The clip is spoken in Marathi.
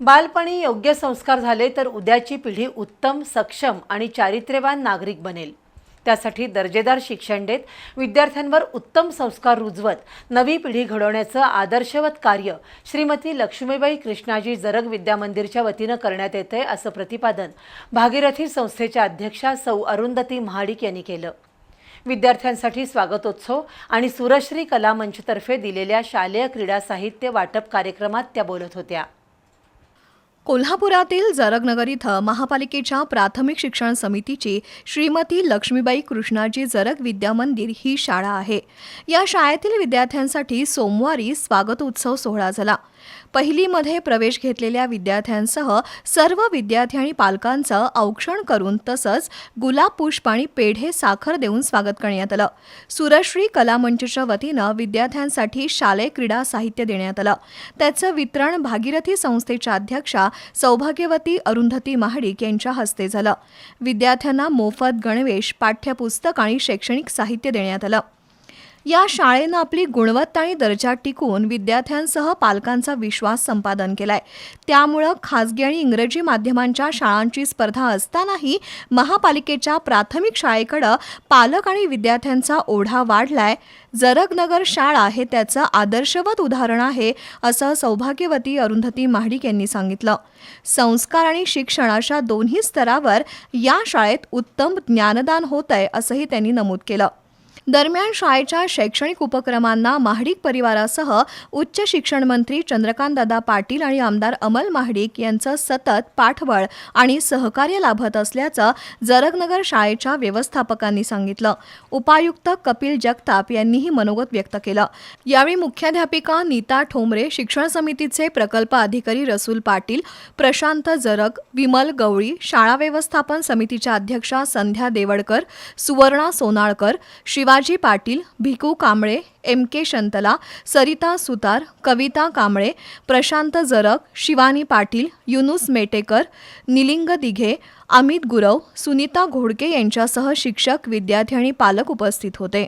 बालपणी योग्य संस्कार झाले तर उद्याची पिढी उत्तम सक्षम आणि चारित्र्यवान नागरिक बनेल. त्यासाठी दर्जेदार शिक्षण देत विद्यार्थ्यांवर उत्तम संस्कार रुजवत नवी पिढी घडवण्याचं आदर्शवत कार्य श्रीमती लक्ष्मीबाई कृष्णाजी जरग विद्यामंदिरच्या वतीनं करण्यात येतंय असं प्रतिपादन भागीरथी संस्थेच्या अध्यक्षा सौ अरुंधती महाडिक यांनी केलं. विद्यार्थ्यांसाठी स्वागतोत्सव आणि सुरश्री कला मंचतर्फे दिलेल्या शालेय क्रीडा साहित्य वाटप कार्यक्रमात त्या बोलत होत्या. कोल्हापुरातील जरगनगर इथं महापालिकेच्या प्राथमिक शिक्षण समितीची श्रीमती लक्ष्मीबाई कृष्णाजी जरग विद्यामंदिर ही शाळा आहे. या शाळेतील विद्यार्थ्यांसाठी सोमवारी स्वागतोत्सव सोहळा झाला. पहिलीमध्ये प्रवेश घेतलेल्या विद्यार्थ्यांसह सर्व विद्यार्थी आणि पालकांचं औक्षण करून तसंच गुलाब पुष्प आणि पेढे साखर देऊन स्वागत करण्यात आलं. सुरश्री कला मंचच्या वतीनं विद्यार्थ्यांसाठी शालेय क्रीडा साहित्य देण्यात आलं. त्याचं वितरण भागीरथी संस्थेच्या अध्यक्षा सौभाग्यवती अरुंधती महाडिक यांच्या हस्ते झालं. विद्यार्थ्यांना मोफत गणवेश पाठ्यपुस्तक आणि शैक्षणिक साहित्य देण्यात आलं. या शाळेनं आपली गुणवत्ता आणि दर्जा टिकून विद्यार्थ्यांसह पालकांचा विश्वास संपादन केलाय. त्यामुळं खासगी आणि इंग्रजी माध्यमांच्या शाळांची स्पर्धा असतानाही महापालिकेच्या प्राथमिक शाळेकडं पालक आणि विद्यार्थ्यांचा ओढा वाढलाय. जरगनगर शाळा हे त्याचं आदर्शवत उदाहरण आहे असं सौभाग्यवती अरुंधती महाडिक यांनी सांगितलं. संस्कार आणि शिक्षण अशा दोन्ही स्तरावर या शाळेत उत्तम ज्ञानदान होत आहे असंही त्यांनी नमूद केलं. दरम्यान शाळेच्या शैक्षणिक उपक्रमांना महाडिक परिवारासह उच्च शिक्षण मंत्री चंद्रकांतदादा पाटील आणि आमदार अमल महाडिक यांचं सतत पाठबळ आणि सहकार्य लाभत असल्याचं जरगनगर शाळेच्या व्यवस्थापकांनी सांगितलं. उपायुक्त कपिल जगताप यांनीही मनोगत व्यक्त केलं. यावेळी मुख्याध्यापिका नीता ठोंबरे शिक्षण समितीचे प्रकल्प अधिकारी रसूल पाटील प्रशांत जरग विमल गवळी शाळा व्यवस्थापन समितीच्या अध्यक्षा संध्या देवडकर सुवर्णा सोनाळकर बालाजी पाटील भिकू कांबळे एम के शंतला सरिता सुतार कविता कांबळे प्रशांत जरक शिवानी पाटील युनुस मेटेकर निलिंग दिघे अमित गुरव सुनीता घोडके यांच्यासह शिक्षक विद्यार्थी आणि पालक उपस्थित होते.